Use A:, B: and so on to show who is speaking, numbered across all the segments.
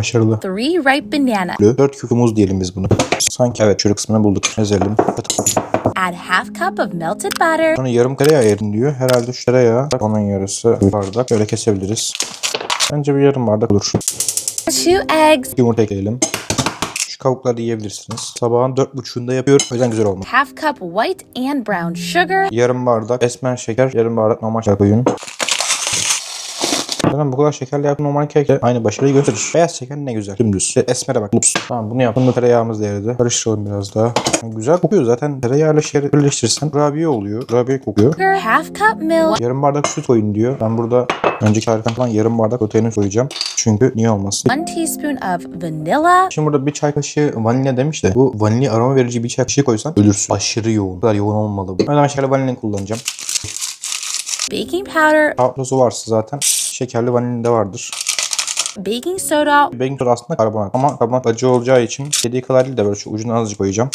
A: Başarılı.
B: Three ripe banana.
A: 4 küp muz diyelim biz bunu. Sanki evet çürük kısmını bulduk. Ezelim.
B: Add half cup of melted butter.
A: Sonra yarım tereyağı erin diyor. Herhalde şu tereyağı onun yarısı bardak. Böyle kesebiliriz. Bence bir yarım bardak olur.
B: Two eggs.
A: Yumurta ekleyelim. Şu kavukları yiyebilirsiniz. Sabahın dört buçuğunda yapıyorum. O yüzden güzel olmuş.
B: Half cup white and brown sugar.
A: Yarım bardak esmer şeker, yarım bardak normal şeker koyun. Zaten bu kadar şekerli yaptığım normal kekle aynı başarıyı gösterir. Beyaz şeker ne güzel. Dümdüz. İşte esmere bak. Lups. Tamam bunu yaptım. Bunda tereyağımız da eridi. Karıştıralım biraz daha. Yani güzel kokuyor zaten. Tereyağıyla şekeri birleştirirsen kurabiye oluyor. Kurabiye kokuyor.
B: Half cup milk.
A: Yarım bardak süt koyun diyor. Ben burada önceki tariften falan yarım bardak proteini koyacağım. Çünkü niye olmasın?
B: One teaspoon of vanilla.
A: Şimdi burada bir çay kaşığı vanilya demiş de bu vanilya aroma verici bir çay kaşığı koysan ölürsün. Aşırı yoğun. Bu kadar yoğun olmalı bu. Ben şekerli vanilya kullanacağım.
B: Baking powder.
A: Tozu varsa zaten şekerli vanilya de vardır.
B: Baking soda.
A: Baking soda aslında karbonat ama karbonat acı olacağı için istediği kadar değil de böyle şu ucuna azıcık koyacağım.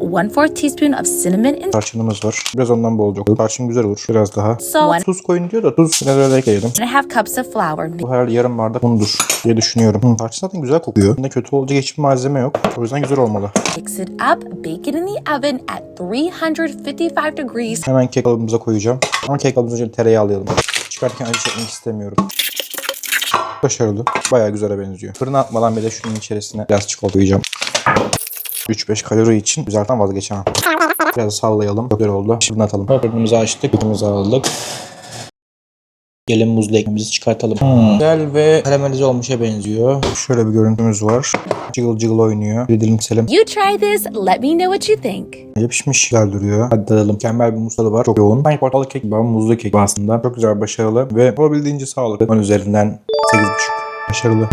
B: One fourth teaspoon of cinnamon and
A: Tarçınımız var. Biraz ondan bol olacak. Tarçın güzel olur. Biraz daha.
B: salt.
A: Tuz koyun diyor da tuz biraz öyle ekleyelim.
B: And a half cups of flour.
A: Bu herhalde yarım bardak undur diye düşünüyorum. Hı, tarçın zaten güzel kokuyor. Bunda kötü olacak hiçbir malzeme yok. O yüzden güzel olmalı.
B: Mix it up. Bake it in the oven at 355 degrees.
A: Hemen kek kalıbımıza koyacağım. Ama kek kalıbımıza önce tereyağı alayalım. Çıkarken acı çekmek istemiyorum. Başarılı. Bayağı güzele benziyor. Fırına atmadan bir de şunun içerisine biraz çikolata koyacağım. 3-5 kalori için güzelden vazgeçemem. Biraz sallayalım. Güzel oldu. Şimdi atalım. Fırınımızı açtık. Fırınımızı aldık. Gelin muzlu ekmeğimizi çıkartalım. Güzel ve karamelize olmuşa benziyor. Şöyle bir görüntümüz var. Jiggle jiggle oynuyor. Bir dilim keselim.
B: You try this. Let me know what you think.
A: Yapışmış güzel duruyor. Hadi tadalım. Mükemmel bir muz tadı var. Çok yoğun. Sanki portakal kek gibi muzlu kek aslında. Çok güzel, başarılı ve olabildiğince sağlıklı. 10 üzerinden 8,5. Başarılı.